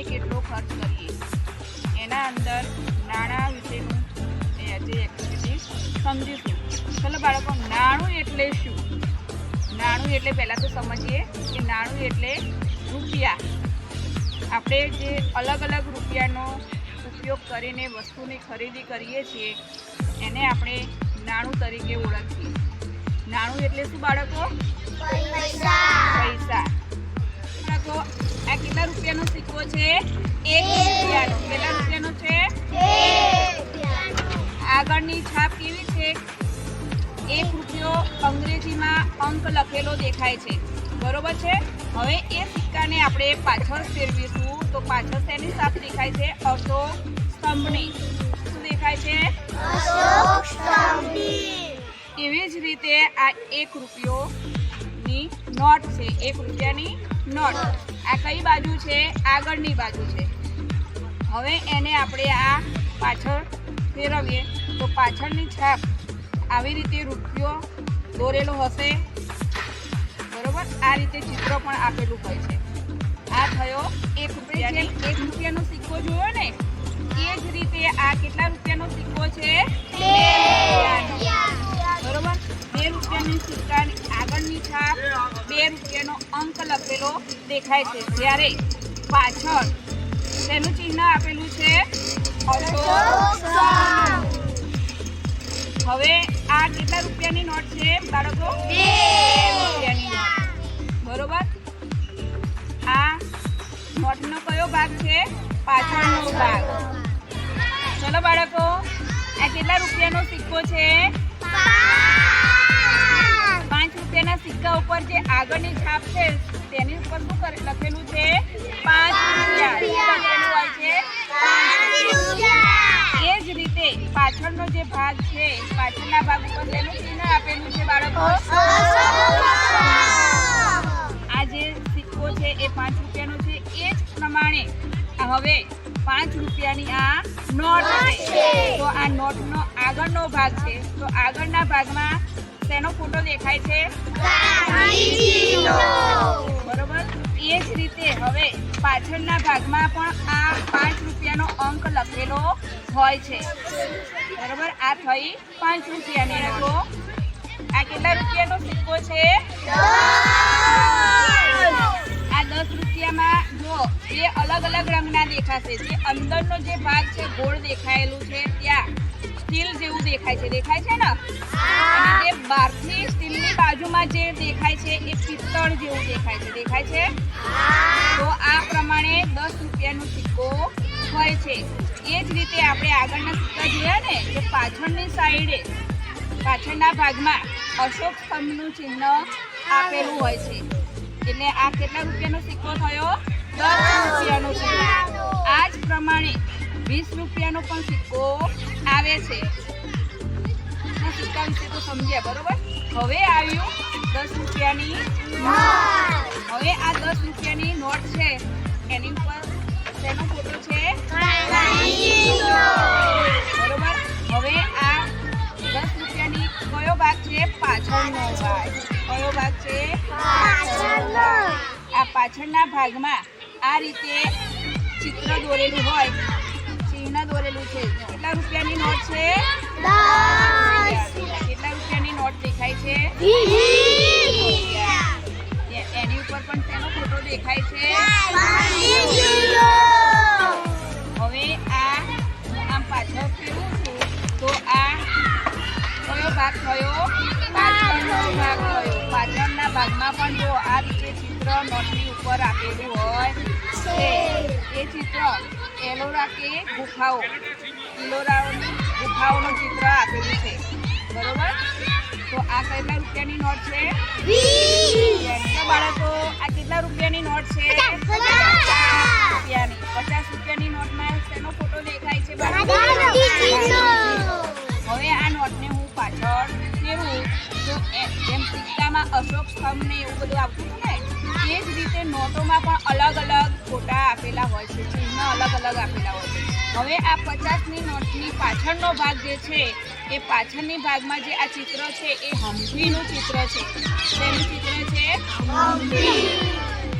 આપણે કેટલો ખર્ચ કરીએ? એના અંદર નાણાં વિશેનું આજે એક્ટિવિટી સમજીશું. ચલો બાળકો નાણું એટલે શું? નાણું એટલે પહેલાં તો સમજીએ કે નાણું એટલે રૂપિયા. આપણે જે અલગ અલગ રૂપિયાનો ઉપયોગ કરીને વસ્તુની ખરીદી કરીએ છીએ એને આપણે નાણું તરીકે ઓળખીએ. નાણું એટલે શું બાળકો? પૈસા. બાળકો આ કેટલા રૂપિયાનો સિક્કો છે? એક રૂપિયાનો. કેટલા રૂપિયાનો. છે? આગળની છાપ કેવી છે? એક રૂપિયો અંગ્રેજીમાં અંક લખેલો દેખાય છે. બરોબર છે? હવે એ સિક્કાને આપણે પાછળ ફેરવીશું. તો પાછળ શેની સાફ દેખાય છે? અશોક સ્તંભની. શું દેખાય છે? એવી જ રીતે આ એક રૂપિયોની નોટ છે. એક રૂપિયાની નોટ. આ કઈ બાજુ છે? આગળની બાજુ છે. હવે એને આપણે આ પાછળ ફેરવીએ. તો પાછળની છાપ આવી રીતે રૂપિયો દોરેલો હશે. બરોબર? આ રીતે ચિત્ર પણ આપેલું હોય છે. આ થયો એક રૂપિયાની. એક રૂપિયાનો સિક્કો જોયો ને એ જ રીતે આ કેટલા રૂપિયાનો સિક્કો છે? બરોબર? બે રૂપિયાની સિક્કાની આગળની છાપ બે રૂપિયાનો અંક લખેલો દેખાય છે. જ્યારે પાછળ તેનું ચિહ્ન આપેલું છે? હવે આ કેટલા રૂપિયાની નોટ છે બાળકો? બે રૂપિયાની નોટ. બરોબર? આ નોટનો કયો ભાગ છે? પાછળનો ભાગ. ચલો બાળકો આ કેટલા રૂપિયાનો સિક્કો છે? પાંચ રૂપિયાના સિક્કા ઉપર જે આગળની છાપ છે, તેની ઉપર શું લખેલું છે? પાંચ રૂપિયા. છે? એ જ રીતે પાછળનો જે ભાગ છે, પાછળના ભાગ ઉપર તેનું ચિહ્ન આપેલું છે, બાળકો. આ જે સિક્કો છે, એ પાંચ રૂપિયાનો છે. એ જ પ્રમાણે હવે પાંચ રૂપિયાની આ નોટ છે. તો આ નોટનો આગળનો ભાગ છે. તો આગળના ભાગમાં તેનો ફોટો દેખાય છે? બરોબર? એ જ રીતે હવે પાછળના ભાગમાં પણ આ પાંચ રૂપિયાનો અંક લખેલો હોય છે. બરોબર? આ થઈ પાંચ રૂપિયાની રકમ આ કેટલા રૂપિયાનો સિક્કો છે? આ દસ રૂપિયામાં જો એ અલગ અલગ રંગના દેખાશે જે અંદરનો જે ભાગ છે ગોળ દેખાયેલું છે ત્યાં. સ્ટીલ જેવું દેખાય છે. દેખાય છે ને? જે બહારથી સ્ટીલની બાજુમાં જે દેખાય છે, એ પિત્તળ જેવું દેખાય છે. દેખાય છે? તો આ પ્રમાણે દસ રૂપિયાનો સિક્કો હોય છે. એ જ રીતે આપણે આગળના સિક્કા જોયા ને કે પાછળની સાઈડે, પાછળના ભાગમાં અશોક સ્તંભનું ચિહ્ન આપેલું હોય છે. એટલે આ કેટલા રૂપિયાનો સિક્કો થયો? દસ રૂપિયાનો સિક્કો આ જ પ્રમાણે વીસ રૂપિયાનો પણ સિક્કો આવે છે. સિક્કા વિશે તો સમજ્યા બરોબર? હવે આવ્યું દસ રૂપિયાની હવે આ દસ રૂપિયાની નોટ છે. એની ઉપર તેનો ફોટો છે? બરોબર? હવે આ દસ રૂપિયાની કયો ભાગ છે? પાછળનો ભાગ. કયો ભાગ છે? આ પાછળના ભાગમાં આ રીતે ચિત્ર દોરેલું હોય ચિહ્ન દોરેલું છે? કેટલા રૂપિયાની નોટ છે? કેટલા રૂપિયાની નોટ દેખાય છે? એની ઉપર પણ તેનો ફોટો દેખાય છે? હવે આ આમ પાછળ ફેરવું છું તો આ કયો ભાગ થયો? પાછળનો ભાગ થયો. પાછળના ભાગમાં પણ જો આ રીતે ચિત્ર નોટની ઉપર આપેલું હોય છે એ ચિત્ર એલોરા કે ગુફાઓ. કિલોરાઓની ગુફાઓનું ચિત્ર આપેલું છે. બરોબર? તો આ કેટલા રૂપિયાની નોટ છે? તો બાળકો, આ કેટલા રૂપિયાની નોટ છે? રૂપિયાની. પચાસ રૂપિયાની નોટમાં તેનો ફોટો દેખાય છે? હવે આ નોટને હું પાછળ ફેરવું તો એમ સિક્કામાં અશોક સ્તંભ ને એવું બધું આવતું ને એ જ રીતે નોટોમાં પણ અલગ અલગ ફોટા આપેલા હોય છે ચિહ્ન અલગ અલગ આપેલા હોય છે. હવે આ પચાસની નોટની પાછળનો ભાગ જે છે એ પાછળની ભાગમાં જે આ ચિત્ર છે એ હમ્પીનું ચિત્ર છે. તેનું ચિત્ર છે?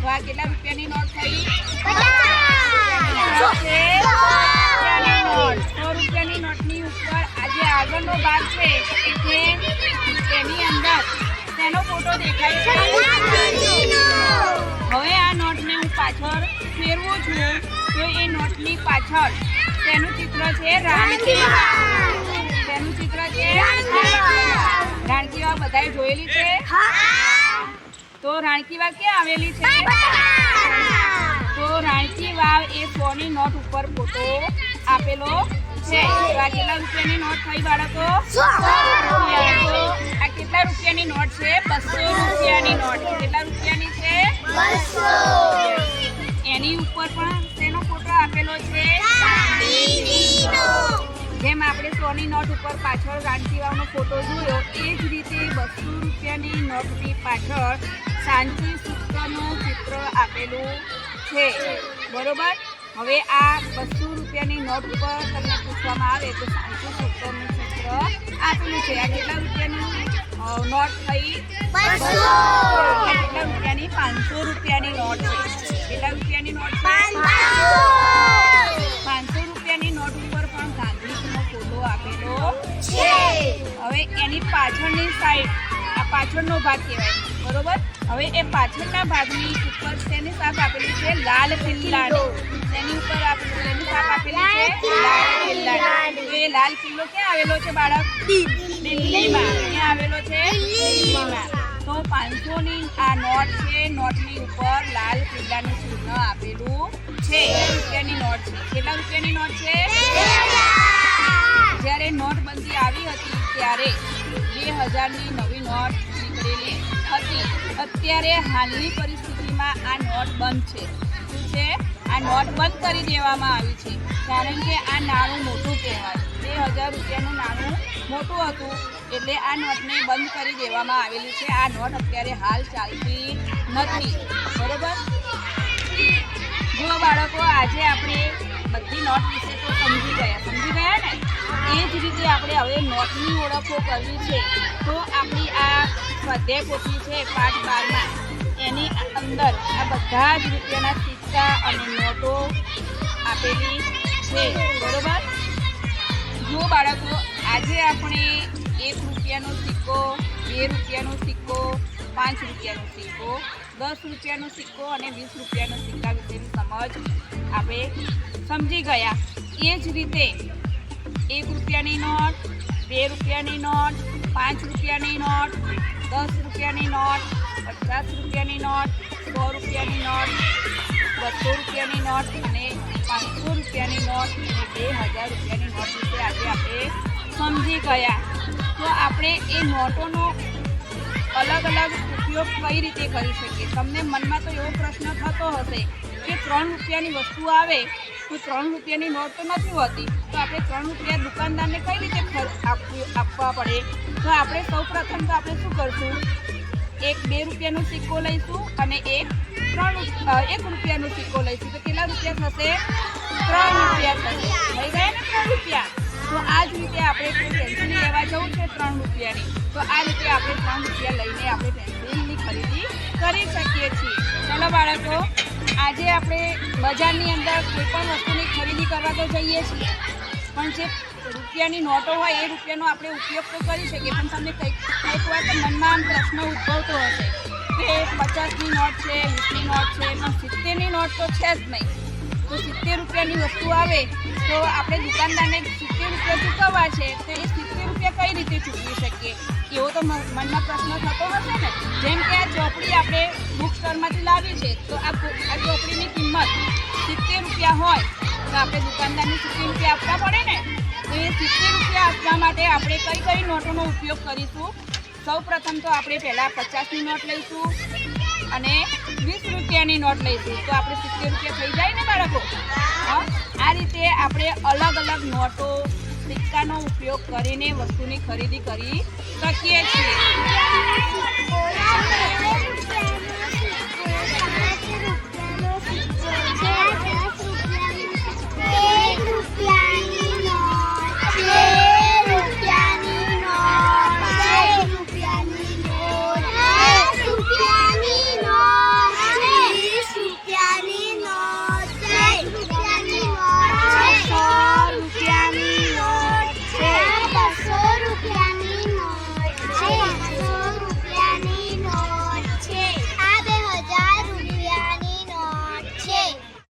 વાહ કેટલા રૂપિયાની નોટ થઈ? સો રૂપિયાની નોટની ઉપર આ આગળનો ભાગ છે તેની અંદર તેનો ફોટો દેખાય છે? પાછળ ફેરવું છું તો એ નોટની પાછળ. તેનું ચિત્ર છે રાણકી તેનું ચિત્ર છે રાણકી વા બધાએ જોયેલી છે? તો રાણકી વા ક્યાં આવેલી છે? તો રાણકી વાવ એ સોની નોટ ઉપર ફોટો આપેલો છે. આ કેટલા રૂપિયાની નોટ થઈ બાળકો? આ કેટલા રૂપિયાની નોટ છે? બસો જેમ સોની નોટ ઉપર પાછળ રાણકી વાવનો ફોટો જોયો એ જ રીતે બસો રૂપિયાની નોટની પાછળ સાંચી સૂત્રનું ચિત્ર આપેલું છે. બરોબર? હવે આ બસો રૂપિયાની નોટ ઉપર તમને પૂછવામાં આવે તો સાંચી સૂત્રનું ચિત્ર આપેલું છે. આ કેટલા રૂપિયાનું નોટ થઈ? કેટલા રૂપિયાની? પાંચસો રૂપિયાની નોટ કેટલા રૂપિયાની નોટ આપેલો. છે હવે એની પાછળની સાઈડ આ પાછળનો ભાગ કહેવાય. બરોબર? હવે એ પાછળના ભાગની ઉપર તેની સાપ આપેલી છે? લાલ કિલ્લાની. તેની ઉપર તેની સાપ આપેલી છે? લાલ કિલ્લાની. તો એ લાલ કિલ્લો ક્યાં આવેલો છે બાળક? દિલ્હીમાં. ક્યાં આવેલો છે? દિલ્હીમાં. તો પાંચસોની આ નોટ છે નોટની ઉપર લાલ કિલ્લાનું ચિહ્ન આપેલું છે. રૂપિયાની નોટ છે? કેટલા રૂપિયાની નોટ છે? જ્યારે નોટબંધી આવી હતી ત્યારે બે હજારની નવી નોટ નીકળેલી હતી. અત્યારે હાલની પરિસ્થિતિમાં આ નોટ બંધ છે. શું છે? આ નોટ બંધ કરી દેવામાં આવી છે. કારણ કે આ નાણું મોટું કહેવાય. બે હજાર રૂપિયાનું નાણું મોટું હતું એટલે આ નોટને બંધ કરી દેવામાં આવેલી છે. આ નોટ અત્યારે હાલ ચાલતી નથી. બરોબર? જો બાળકો, આજે આપણે બધી નોટ વિશે તો સમજી ગયા. આપણે હવે નોટની ઓળખો કરવી છે, તો આપણી આ સ્વાધ્યાય પોથી છે પાઠ બારમાં. એની અંદર આ બધા જ રૂપિયાના સિક્કા અને નોટો આપેલી છે, બરોબર? જો બાળકો, આજે આપણે એક રૂપિયાનો સિક્કો, બે રૂપિયાનો સિક્કો, પાંચ રૂપિયાનો સિક્કો, દસ રૂપિયાનો સિક્કો અને વીસ રૂપિયાનો સિક્કા વિશેની સમજ આપણે સમજી ગયા. એ જ રીતે એક રૂપિયાની નોટ, બે રૂપિયાની નોટ, પાંચ રૂપિયાની નોટ, દસ રૂપિયાની નોટ, પચાસ રૂપિયાની નોટ, સો રૂપિયાની નોટ, બસો રૂપિયાની નોટ અને પાંચસો રૂપિયાની નોટ અને બે હજાર રૂપિયાની નોટ વિશે આજે આપણે સમજી ગયા. તો આપણે એ નોટોનો અલગ અલગ ઉપયોગ કઈ રીતે કરી શકીએ? તમને મનમાં તો એવો પ્રશ્ન થતો હશે કે ત્રણ રૂપિયાની વસ્તુ આવે ત્રણ રૂપિયાની નોટ તો નથી હોતી. તો આપણે ત્રણ રૂપિયા દુકાનદારને કઈ રીતે ખર્ચ આપવું પડે? તો આપણે સૌ પ્રથમ તો આપણે શું કરશું? એક બે રૂપિયાનો સિક્કો લઈશું અને એક ત્રણ એક રૂપિયાનો સિક્કો લઈશું. તો કેટલા રૂપિયા થશે? ત્રણ રૂપિયા થશે. થઈ ગયા ને ત્રણ રૂપિયા? તો આ જ રીતે આપણે પેન્સિલ લેવા જવું છે ત્રણ રૂપિયાની. તો આ રીતે આપણે ત્રણ રૂપિયા લઈને આપણે પેન્સિલની ખરીદી કરી શકીએ છીએ. ચલો બાળકો આજે આપણે બજારની અંદર કોઈ પણ વસ્તુની ખરીદી કરવા તો જઈએ છીએ, પણ જે રૂપિયાની નોટો હોય એ રૂપિયાનો આપણે ઉપયોગ તો કરી શકીએ, પણ તમને કંઈક કંઈક વાર તો મનમાં પ્રશ્ન ઉદ્ભવતો હશે કે પચાસની નોટ છે, વીસની નોટ છે, પણ સિત્તેરની નોટ તો છે જ નહીં. તો સિત્તેર રૂપિયાની વસ્તુ આવે તો આપણે દુકાનદારને સિત્તેર રૂપિયા ચૂકવવા છે, તો એ સિત્તેર કઈ રીતે ચૂકવી શકીએ? એવો તો મનમાં પ્રશ્ન થતો હશે ને? જેમ કે આ ચોપડી આપણે બુક સ્ટોરમાંથી લાવી છે, તો આ આ ચોપડીની કિંમત સિત્તેર રૂપિયા હોય, તો આપણે દુકાનદારને સિત્તેર રૂપિયા આપવા પડે ને? તો એ સિત્તેર રૂપિયા આપવા માટે આપણે કઈ કઈ નોટોનો ઉપયોગ કરીશું? સૌ પ્રથમ તો આપણે પહેલાં પચાસની નોટ લઈશું અને વીસ રૂપિયાની નોટ લઈશું. તો આપણે સિત્તેર રૂપિયા થઈ જાય ને બાળકો? આ રીતે આપણે અલગ અલગ નોટો સિક્કાનો ઉપયોગ કરીને વસ્તુની ખરીદી કરી શકીએ છીએ.